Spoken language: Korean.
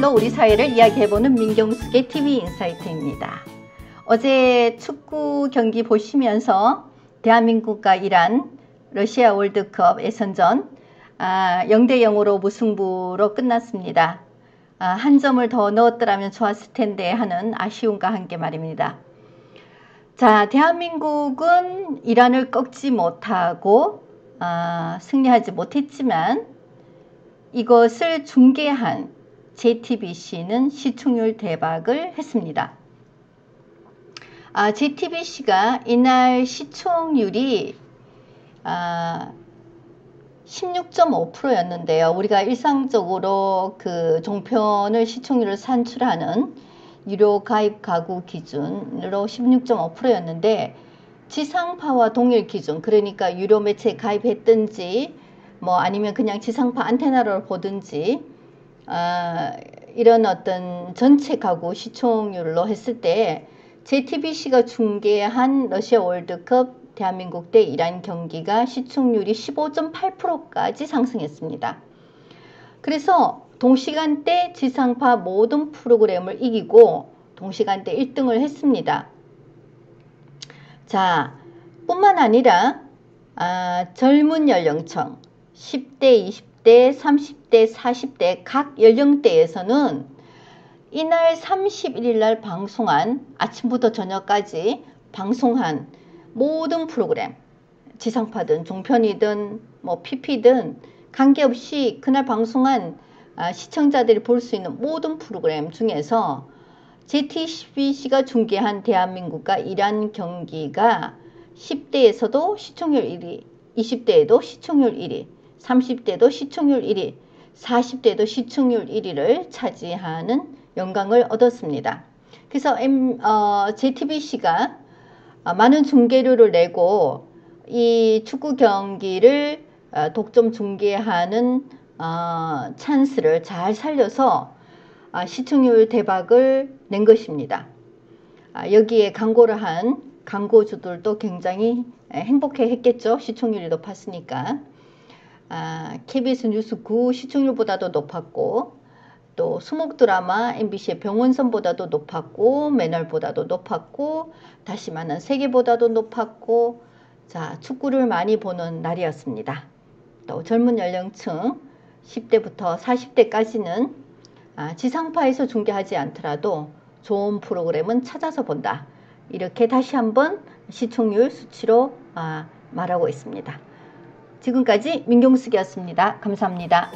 더 우리 사회를 이야기해보는 민경숙의 TV 인사이트입니다. 어제 축구 경기 보시면서 대한민국과 이란 러시아 월드컵 예선전 아, 0대 0으로 무승부로 끝났습니다. 아, 한 점을 더 넣었더라면 좋았을 텐데 하는 아쉬움과 함께 말입니다. 자, 대한민국은 이란을 꺾지 못하고 아, 승리하지 못했지만 이것을 중계한 JTBC는 시청률 대박을 했습니다. 아, JTBC가 이날 시청률이 아, 16.5%였는데요. 우리가 일상적으로 그 종편을 시청률을 산출하는 유료 가입 가구 기준으로 16.5%였는데 지상파와 동일 기준 그러니까 유료 매체에 가입했든지 뭐 아니면 그냥 지상파 안테나를 보든지 어, 이런 어떤 전체 가구 시청률로 했을 때 JTBC가 중계한 러시아 월드컵 대한민국 대 이란 경기가 시청률이 15.8%까지 상승했습니다. 그래서 동시간대 지상파 모든 프로그램을 이기고 동시간대 1등을 했습니다. 자, 뿐만 아니라 아, 젊은 연령층 10대, 20대, 30대, 40대 각 연령대에서는 이날 31일 날 방송한 아침부터 저녁까지 방송한 모든 프로그램 지상파든 종편이든 뭐 PP든 관계없이 그날 방송한 아, 시청자들이 볼 수 있는 모든 프로그램 중에서 JTBC가 중계한 대한민국과 이란 경기가 10대에서도 시청률 1위, 20대에도 시청률 1위, 30대도 시청률 1위, 40대도 시청률 1위를 차지하는 영광을 얻었습니다. 그래서 M, 어, JTBC가 많은 중계료를 내고 이 축구 경기를 어, 독점 중계하는 어, 찬스를 잘 살려서 아, 시청률 대박을 낸 것입니다. 아, 여기에 광고를 한 광고주들도 굉장히 행복해 했겠죠. 시청률이 높았으니까. 아, KBS 뉴스 9 시청률보다도 높았고 또 수목 드라마 MBC의 병원선보다도 높았고 매널보다도 높았고 다시 말하는 세계보다도 높았고 자 축구를 많이 보는 날이었습니다. 또 젊은 연령층 10대부터 40대까지는 아, 지상파에서 중계하지 않더라도 좋은 프로그램은 찾아서 본다. 이렇게 다시 한번 시청률 수치로 아, 말하고 있습니다. 지금까지 민경숙이었습니다. 감사합니다.